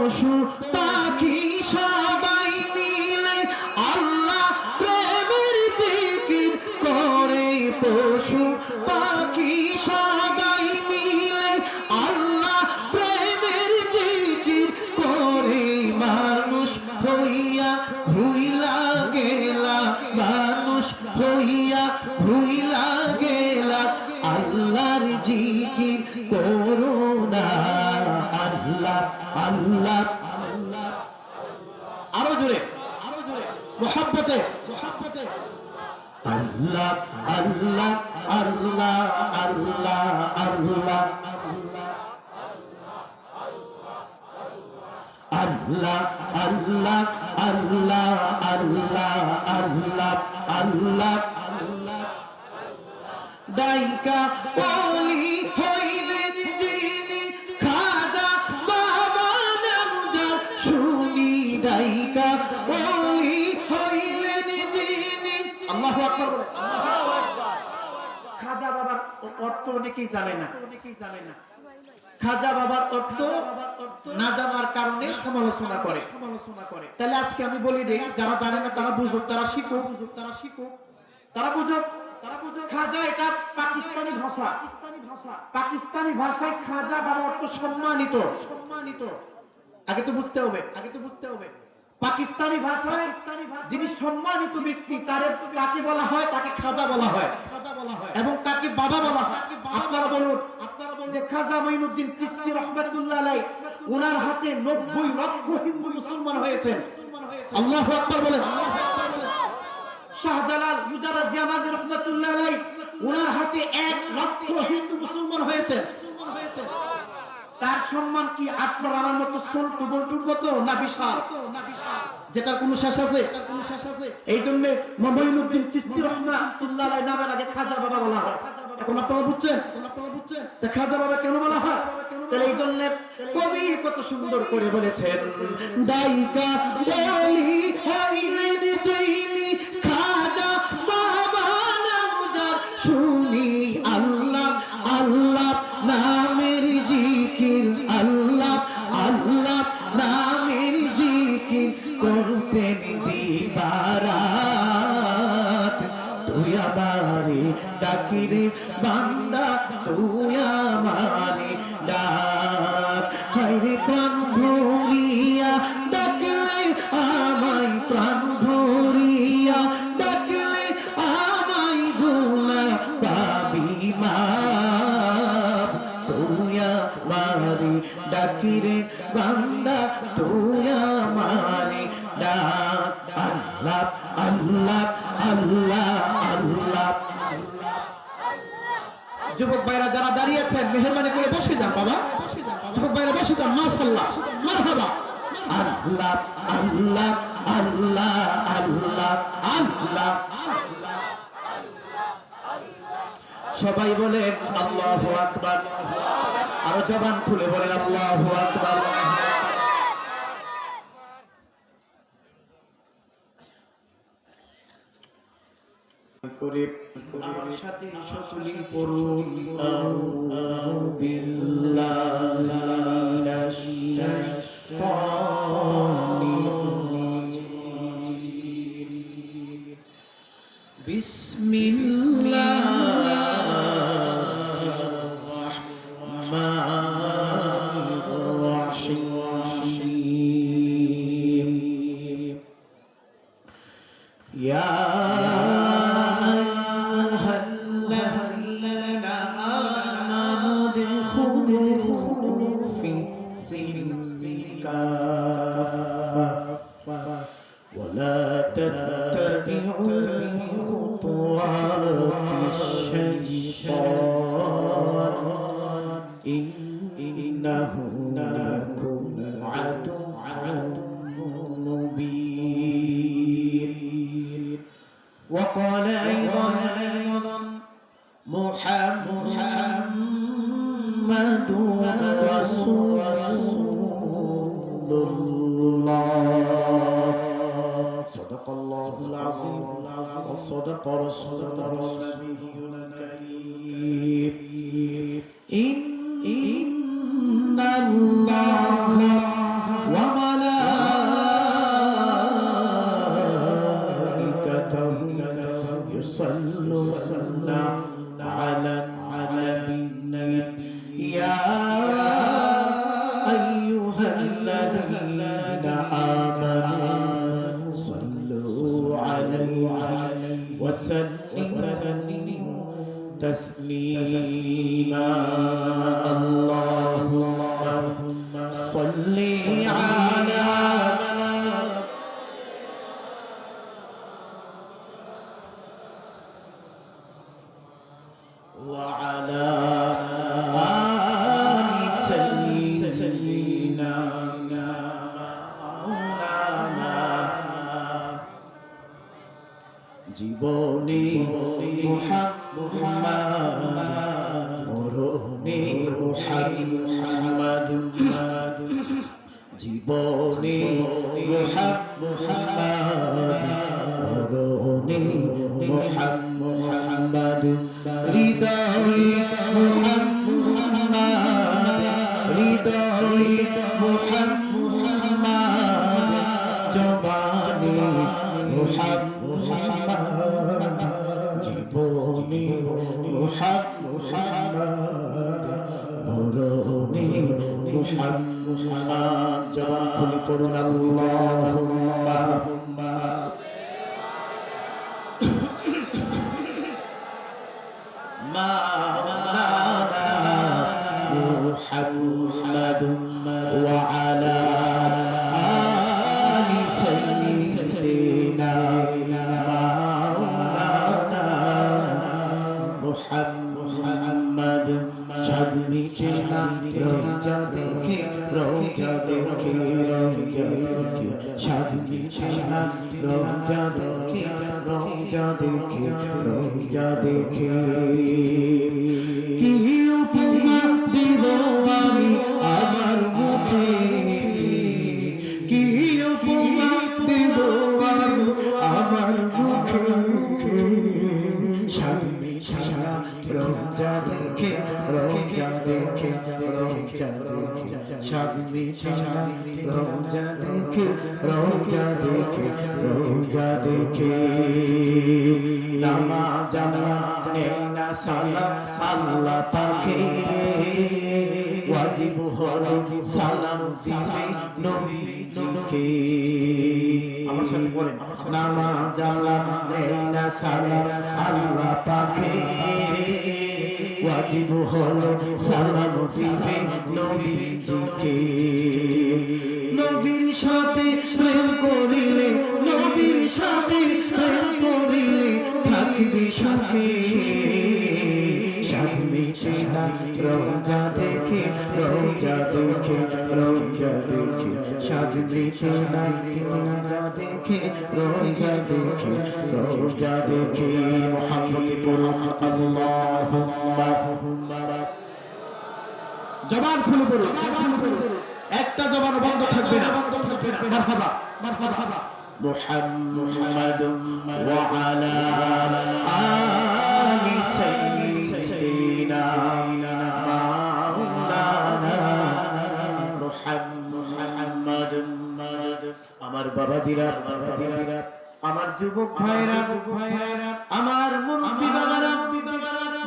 roxo tá aqui. আল্লাহ আল্লাহ আল্লাহ আল্লাহ আল্লাহ আল্লাহ আল্লাহ ডাইকা বলি অর্থ অনেকেই জানে না। খাজা বাবার অর্থ না জানার কারণে সমালোচনা করে। সমালোচনা করে তাহলে আজকে আমি বলি যারা জানে না তারা বুঝুক তারা বুঝুক তারা তারা বুঝুক। তারা বুঝুক খাজা এটা পাকিস্তানি ভাষা। পাকিস্তানি ভাষা পাকিস্তানি ভাষায় খাজা অর্থ সম্মানিত। সম্মানিত আগে তো বুঝতে হবে, আগে তো বুঝতে হবে। পাকিস্তানি ভাষায় যিনি সম্মানিত ব্যক্তি, তার কাকে বলা হয়, তাকে খাজা বলা হয়। এবং তাকে বাবা বলা হয়। আপনারা বলুন আপনারা বলুন। যে খাজা মঈনুদ্দিন চিশতি রহমাতুল্লাহ আলাই ওনার হাতে 90 লক্ষ হিন্দু মুসলমান হয়েছেন। আল্লাহু আকবার বলেন। শাহজালাল মুজারাদ জামাদি রহমাতুল্লাহ আলাই ওনার হাতে 1 লক্ষ হিন্দু মুসলমান হয়েছেন। তার সম্মান কি আপনার আমার মতো সল্টু বল্টুর মতো না বিশাল? যেটার কোনো শেষ আছে? এই জন্য মঈনুদ্দিন চিশতি রহমাতুল্লাহ নামের আগে খাজা বাবা বলা হয়। এখন আপনারা বুঝছেন? খাজা বাবা কেন বলা হয়? কবি কত সুন্দর করে বলেছেন দাইকা ওলি হইলেন জবান খুলে বলেন আল্লাহু আকবার। করে সাথে সকলেই পড়ুন। আউযু বিল্লাহি মিনাশ إن الله وعلى মুহাম্মদ জবান খুলি করুন আল্লাহুম্মা সেনা রমজা দেখে রমজা দেখে রমজা দেখে। পাকে ওয়াজিব হলো সালাম দিতে নবীজিকে আমার সাথে বলেন নামাজ আল্লাহ নেনা সালাম আল্লাহ পাকে। ওয়াজিব হলো সালাম দিতে নবীজিকে নবীর সাথে প্রেম করিলে নবীর সাথে প্রেম করিলে থাকবি সাথে। রোজা দেখে রোজা দেখে রোজা দেখে স্বামী সেনা রোজা দেখে রোজা দেখে রোজা দেখে মোহাম্মদ পড়ুন আল্লাহুম্মা জবান খুলে পড়ুন জবান খুলে পড়ুন। একটা জবান বন্ধ থাকবে না মারহাবা মারহাবা محمد وعلى آل سيدنا বাবাজিরা বাবাজিরা, আমার যুবক ভাইরা ভাইরা আমার মুরব্বি বাবারা,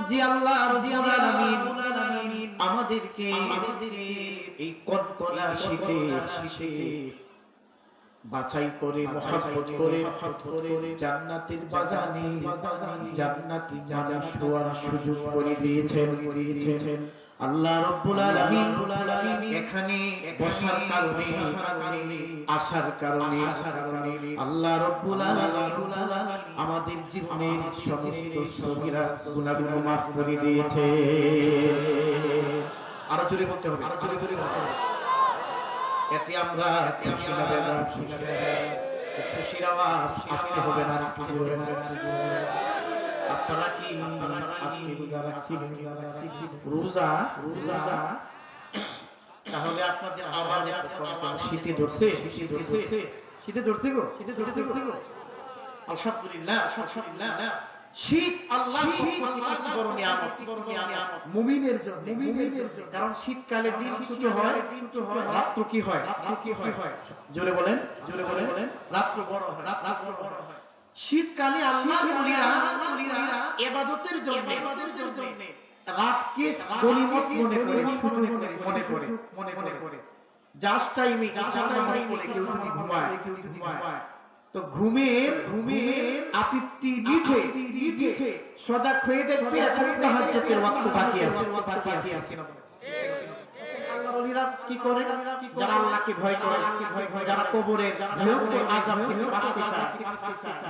জি আল্লাহ আলামিন, আমাদেরকে এই কনকনা শীতে শীতে বাছাই করে, মহাব্বত করে, জান্নাতের বাগানে, জান্নাতি মাজা শোয়ার সুযোগ করে দিয়েছেন দিয়েছেন। আল্লাহ রব্বুল আলামিন এখানে বসার কারণে আসার কারণে আল্লাহ রব্বুল আলামিন আমাদের জীবনের সমস্ত সগীরা গুনাহগুলো মাফ করে দিয়েছে। আরও জোরে বলতে হবে আরও জোরে জোরে বলতে হবে। এতে আমরা খুশি না বেজার খুশির আওয়াজ আসতে হবে না কিছু হবে না আপনারা কি আজকে রোজা রাখছিলেন রোজা রোজা তাহলে আপনাদের আওয়াজ একটু কম কম শীতে ধরছে শীতে ধরছে শীতে ধরছে গো শীতে ধরছে গো আলহামদুলিল্লাহ আলহামদুলিল্লাহ শীত আল্লাহ শীত কি বড় নিয়ামত কি বড় নিয়ামত মুমিনের জন্য মুমিনের জন্য কারণ শীতকালে দিন ছোট হয় ছোট হয় রাত্র কি হয় রাত্র কি হয় জোরে বলেন জোরে বলেন রাত্র বড় হয় রাত্র বড় হয় শীতকালে আল্লাহর ওলিরা ইবাদতের জন্য রাতকে গনিমত মনে করে সুযোগ মনে করে মনে করে। জাস্ট টাইমে ঈশার নামাজ পড়ে কেউ যদি ঘুমায় ঘুমায়। তো ঘুমের ঘুমের আপত্তি নিচে নিচে সজাগ হয়ে দেখবে এখন তাহাজ্জুদের ওয়াক্ত বাকি আছে। বাকি আছে। ওলিরা কি করে? যারা আল্লাহকে ভয় করে যারা কবরে ভয়ঙ্কর আযাব থেকে বাঁচতে চায়।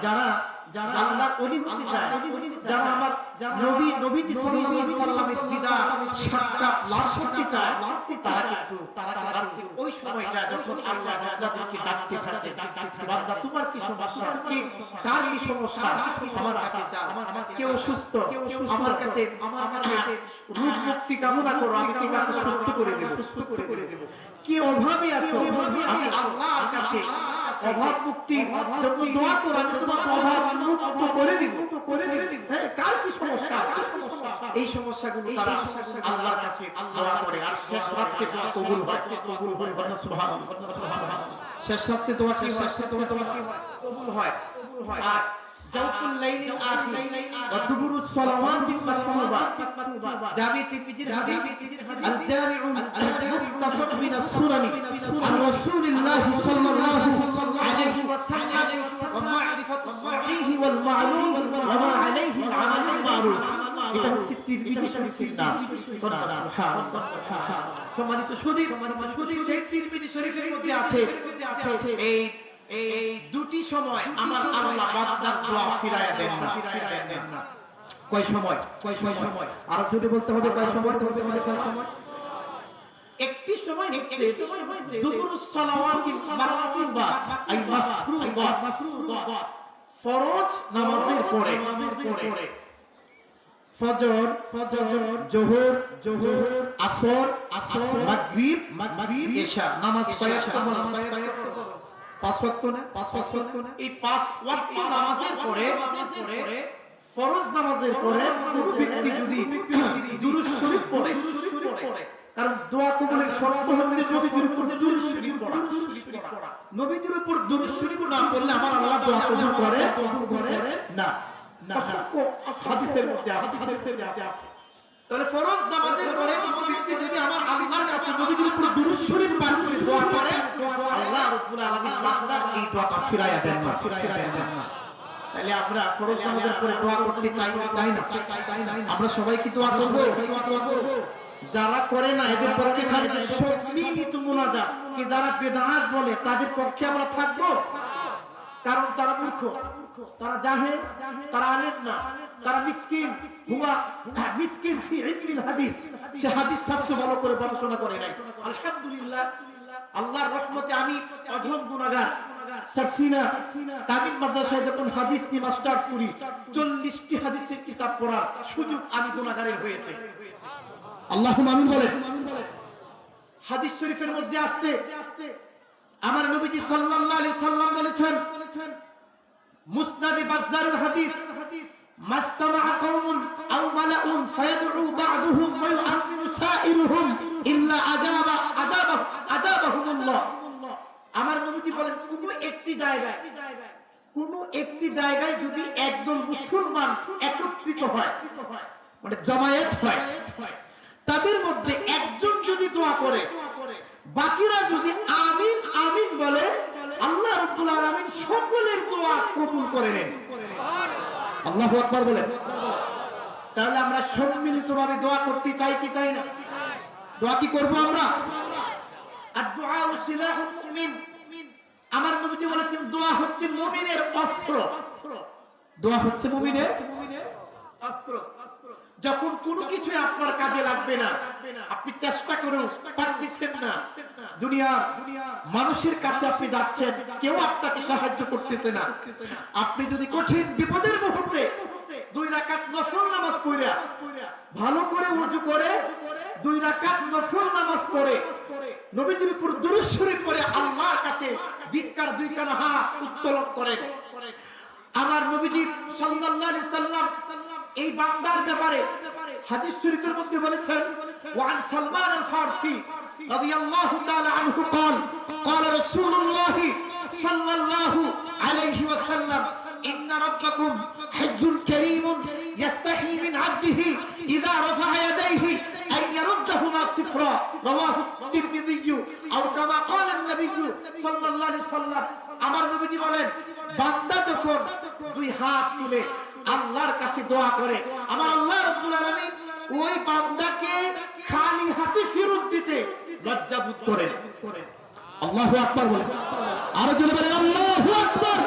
যারা যারা আল্লাহ ওলি হতে চায় যারা আমার নবী নবীজি সাল্লাল্লাহু আলাইহি সাল্লামের দিদার সাক্ষাৎ লাভ করতে চায় তারা কিন্তু তারা ওই সময়টা যখন আল্লাহ যাদেরকে ডাকতে থাকে বান্দা তোমার কি সমস্যা? কি কার কি সমস্যা? আমার কাছে চাও আমার কেউ সুস্থ? আমার কাছে আমার কাছে রোগ মুক্তি কামনা করো আমি তোমাকে সুস্থ করে দেব। করে দেব। কি অভাবে আছো? আমি আল্লাহর কাছে অভাব মুক্তি জন্য দোয়া করো আমি তোমাকে অভাব মুক্ত করে দিব। করে দিব। হ্যাঁ কার কি সমস্যা? এই সমস্যাগুলো তারা আল্লাহর কাছে দোয়া করে। আর শেষ রাতে দোয়া কবুল হয়। কবুল হয়। বলেন সুবহানাল্লাহ। শেষ রাতে দোয়া কি শেষ রাতে দোয়া কি হয় কবুল হয়। কবুল হয়। আর জাওফুল লাইলিল আখির ওয়া সালাওয়াতিল মাকতুবা জামি তিরমিজির হাদিস আল জামিউ মুত্তাফাক মিন আস-সুনানি আন রাসূলিল্লাহ সাল্লাল্লাহু আলাইহি ওয়াসাল্লাম ওয়া মা'রিফাতু সাহিহ ওয়াল মা'লুম ওয়া মা আলাইহি আল-আমাল মা'রুফ এটা হচ্ছে তিরমিজি শরীফের নাম সুবহানাল্লাহ সম্মানিত সুদী সুদী সেই তিরমিজি শরীফের মধ্যে আছে এই এই দুটি সময় আমার আল্লাহ বান্দার দোয়া ফিরায়া দেন না। ফিরায়া দেন না। কয় সময়? কয় সময়? সময়? আর যদি বলতে হবে কয় সময়? বলতে হবে কয় সময়? একটি সময় হচ্ছে দুপুরুস সালাওয়াতিল মাকতুবাত আই মাফরুদাত ফরজ নামাজের পরে। ফজর ফজর জোহর জোহর আসর আসর মাগরিব মাগরিব ইশা নামাজ কয়েক নামাজ কয়েক পাঁচ ওয়াক্ত না? পাঁচ পাঁচ ওয়াক্ত না? এই পাঁচ ওয়াক্ত নামাজের পরে পরে ফরজ নামাজের পরে কোনো ব্যক্তি যদি দুরূদ শরীফ পড়ে কারণ দোয়া কবুলের শর্ত হচ্ছে নবীজির উপর দুরূদ শরীফ পড়া নবীজির উপর দুরূদ শরীফ না পড়লে আমার আল্লাহ দোয়া কবুল করে কবুল করে। না না অসংখ্য হাদিসের মধ্যে হাদিসের মধ্যে আছে। তাহলে ফরজ নামাজের পরে দোয়াটা ফিরাইয়া দেন না ফিরাইয়া দেন না। তাহলে আমরা ফরজ নামাজের পরে দোয়া করতে চাই না চাই না? আমরা সবাই কি দোয়া করব? যারা করে না এদের পক্ষে থাকবে সম্মিলিত মুনাজাত? কি যারা বেদাত বলে তাদের পক্ষে আমরা থাকব? কারণ তারা মূর্খ। তারা জাহেল তারা আলেম না। তারা মিসকিন। হুয়া মিসকিন ফি ইলমিল হাদিস। সে হাদিস শাস্ত্র ভালো করে পড়াশোনা করে নাই। আলহামদুলিল্লাহ আল্লাহর রহমতে আমি অধম গুনাহগার। সারসিনা তামিম হাদিস হাদিস শরীফের মধ্যে আসছে আমার নবীজি সাল্লাল্লাহু সাল্লাম বলেছেন মুসনাদে বাজ্জারের আমার নবীজি বলেন, কোন একটি জায়গায়, কোন একটি জায়গায় যদি একদল মুসলমান একত্রিত হয় মানে জামায়াত হয়, তাদের মধ্যে একজন যদি দোয়া করে, বাকিরা যদি আমিন আমিন বলে, আল্লাহ রাব্বুল আলামিন সকলের দোয়া কবুল করে নেন। আল্লাহু আকবার বলেন। তাহলে আমরা সম্মিলিতভাবে দোয়া করতে চাই কি চাই না? দোয়া কি করব আমরা? আর দোয়া ও সিলাহুল মুমিন। আমার নবীজি বলেছেন, দোয়া হচ্ছে মুমিনের অস্ত্র। দোয়া হচ্ছে মুমিনের অস্ত্র। যখন কোনো কিছু আপনার কাজে লাগবে না, আপনি চেষ্টা করেও পারতেছেন না। দুনিয়ার মানুষের কাছে আপনি যাচ্ছেন, কেউ আপনাকে সাহায্য করতেছে না। আপনি যদি কঠিন বিপদের মুহূর্তে দুই রাকাত নফল নামাজ পড়ে ভালো করে উজু করে দুই রাকাত নফল নামাজ পড়ে নবীজির উপর দুরূদ শরীফ পড়ে আল্লাহর কাছে ভিক্ষার দুই কানা হাত উত্তোলন করেন আমার নবীজি সাল্লাল্লাহু আলাইহি সাল্লাম এই বান্দার ব্যাপারে হাদিস শরীফের মধ্যে বলেছেন ওয়ান সালমান আল ফারসি রাদিয়াল্লাহু তাআলা আনহু قال قال رسول الله صلى الله عليه وسلم ان ربكم হাজ্জুল কারীমুন ইয়াস্তাহি মিন আবদিহি ইযা রাফা ইয়াদাইহি আন ইয়ারুদ্দাহুমা সিফরা রাওয়াহু তিরমিযি আও কামা ক্বালা আন-নবী সাল্লাল্লাহু আলাইহি সাল্লাম আমার নবীজি বলেন, বান্দা যখন দুই হাত তুলে আল্লাহর কাছে দোয়া করে, আমার আল্লাহ রাব্বুল আলামিন ওই বান্দাকে খালি হাতে ফেরত দিতে লজ্জাবোধ করেন। আল্লাহু আকবার বলেন। আরও জোরে বলেন, আল্লাহু আকবার।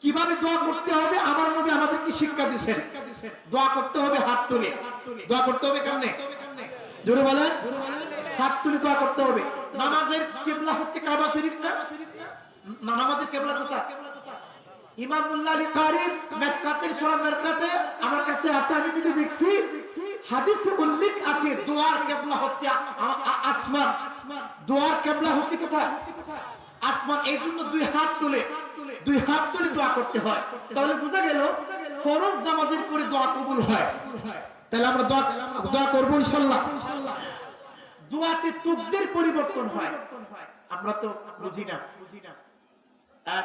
কীভাবে দোয়া করতে হবে? আমার নবী আমাদের কি শিক্ষা দিয়েছেন? দোয়া করতে হবে হাত তুলে। দোয়া করতে হবে কেমনে জোরে বলেন। হাত তুলে দোয়া করতে হবে। নামাজের কিবলা হচ্ছে কাবা শরীফটা। নামাজের কিবলা কোথায়? ইমাম আলী কারি মেসকাতের সূরা মেরকাতে আমার কাছে আছে, আমি যদি দেখছি। হাদিসে উল্লেখ আছে, দোয়ার কিবলা হচ্ছে আ- আ- আসমান। দোয়ার কিবলা হচ্ছে কোথায়? আসমান, এই জন্য দুই হাত তুলে। দুই হাত তুলে দোয়া করতে হয়। তাহলে বোঝা গেল ফরজ নামাজের পরে দোয়া কবুল হয়। তাহলে আমরা দোয়া দোয়া করব ইনশাল্লাহ। দোয়াতে তুকদের পরিবর্তন হয়। আমরা তো বুঝি না। আহ,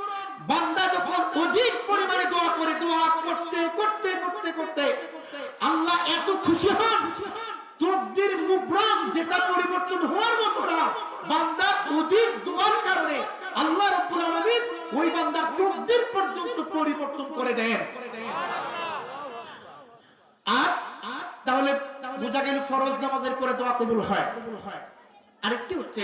বান্দা যখন অধিক পরিমাণে দোয়া করে, দোয়া করতে করতে করতে করতে, আল্লাহ এত খুশি হন। তকদির মুবরাম যেটা পরিবর্তন হওয়ার মতো না বান্দার অধিক দোয়ার কারণে আল্লাহ রাব্বুল আলামিন ওই বান্দার তকদির পর্যন্ত পরিবর্তন করে দেন। আর তাহলে বোঝা গেল ফরজ নামাজের পরে দোয়া কবুল হয়। আরেকটি হচ্ছে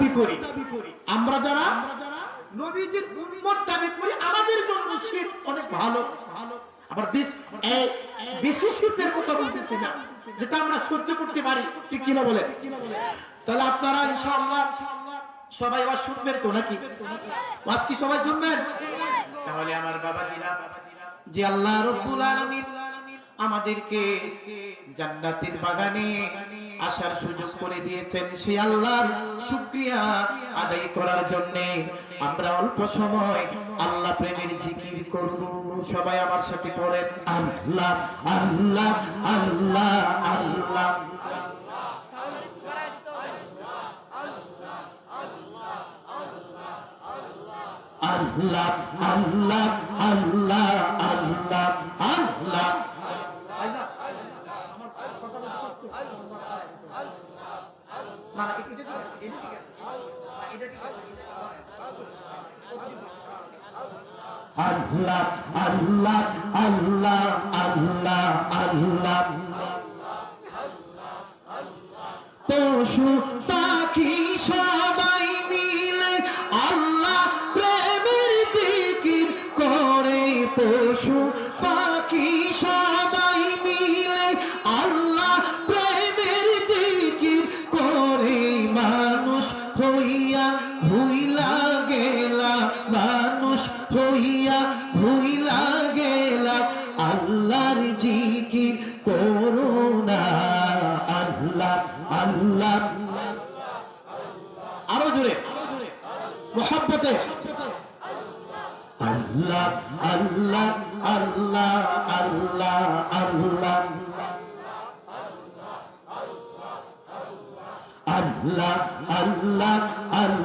দাবি করি। আমরা যারা নবীজির উম্মত দাবি করি আমাদের জন্য শীত অনেক ভালো। আবার বেশ শীতের কথা বলতেছি না যেটা আমরা সহ্য করতে পারি ঠিক কিনা বলেন? তাহলে আপনারা ইনশাআল্লাহ সবাই আবার শুনবেন তো নাকি? আজ কি সবাই শুনবেন? তাহলে আমার বাবাজিরা যে আল্লাহ রব্বুল আলামিন আমাদেরকে জান্নাতের বাগানে আসার সুযোগ করে দিয়েছেন সেই আল্লাহর শুকরিয়া আদায় করার জন্য। আমরা অল্প সময় আল্লাহ প্রেমের জিকির করব। সবাই আমার সাথে পড়েন, আল্লাহ আল্লাহ আল্লাহ আল্লাহ। আল্লাহ আল্লাহ আল্লাহ আল্লাহ আল্লাহ। আল্লাহ আল্লাহ আল্লাহ আল্লাহ আল্লাহ পশু পাখি সবাই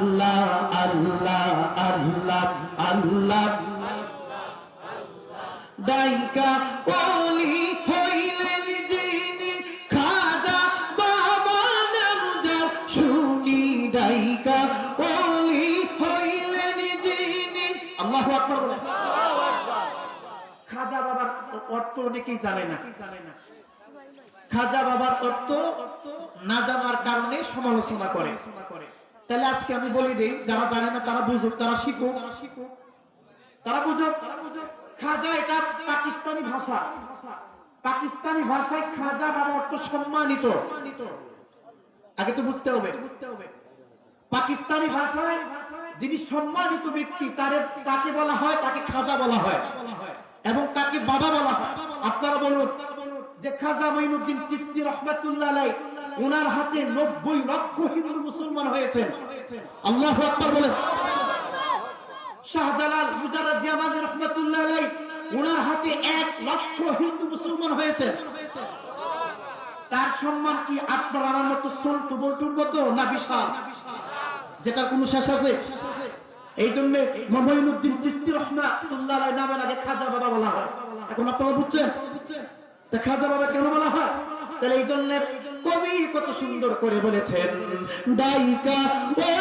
আল্লাহ আল্লাহ আল্লাহ আল্লাহ। ডাইকা ওলি হইলেন যিনি, খাজা বাবা নাম যার শুনি ডাইকা ওলি হইলেন যিনি। আল্লাহু আকবার। খাজা বাবার অর্থ অনেকেই জানে না। খাজা বাবার অর্থ না জানার কারণে সমালোচনা করে। তাহলে আজকে আমি বলি দিই, যারা জানে না তারা বুঝুক, তারা শিখুক। তারা বুঝুক, খাজা এটা পাকিস্তানি ভাষা। পাকিস্তানি ভাষায় খাজা বাবা অর্থ সম্মানিত। আগে তো বুঝতে হবে। পাকিস্তানি ভাষায় যিনি সম্মানিত ব্যক্তি, তারে তাকে বলা হয়, তাকে খাজা বলা হয়। এবং তাকে বাবা বলা হয়। আপনারা বলুন যে খাজা মাইনুদ্দিন চিস্তি রহমাতুল্লাহ আলাই ওনার হাতে নব্বই লক্ষ হিন্দু মুসলমান হয়েছেন। আল্লাহ আকবার বলেন। শাহজালাল ওনার হাতে এক লক্ষ হিন্দু মুসলমান হয়েছেন। তার সম্মান কি আপনার আমার মতো সল্টু বল্টুর মতো? না বিশাল। যেটার কোনো শেষ আছে? এই জন্য চিস্তি নামের আগে খাজা বাবা বলা হয়। এখন আপনারা বুঝছেন? খাজা বাবা কেন বলা হয়? তাহলে এই জন্য কবি কত সুন্দর করে বলেছেন দাইকা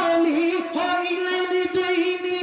ওলি হইলেন যেইনি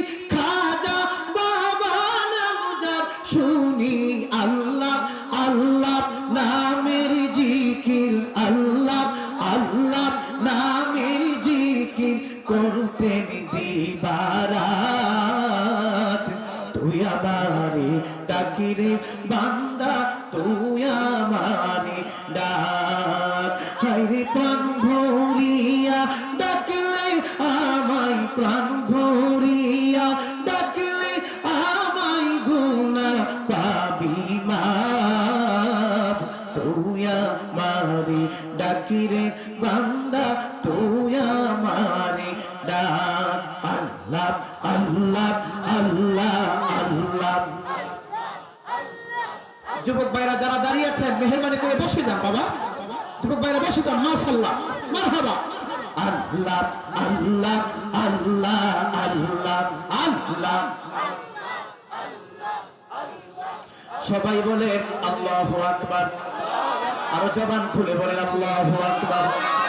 ডাকিরে বান্দা, তুই আমারে ডাক। আল্লাহ আল্লাহ আল্লাহ আল্লাহ। যুবক ভাইরা, যারা দাঁড়িয়ে আছেন মেহরবানি করে বসে যান বাবা। যুবক ভাইরা, বসে যান, মাশাআল্লাহ। মারহাবা। আল্লাহ আল্লাহ আল্লাহ আল্লাহ আল্লাহ। সবাই বলেন আল্লাহু আকবার। আরও জবান খুলে বলেন আল্লাহ আকবার।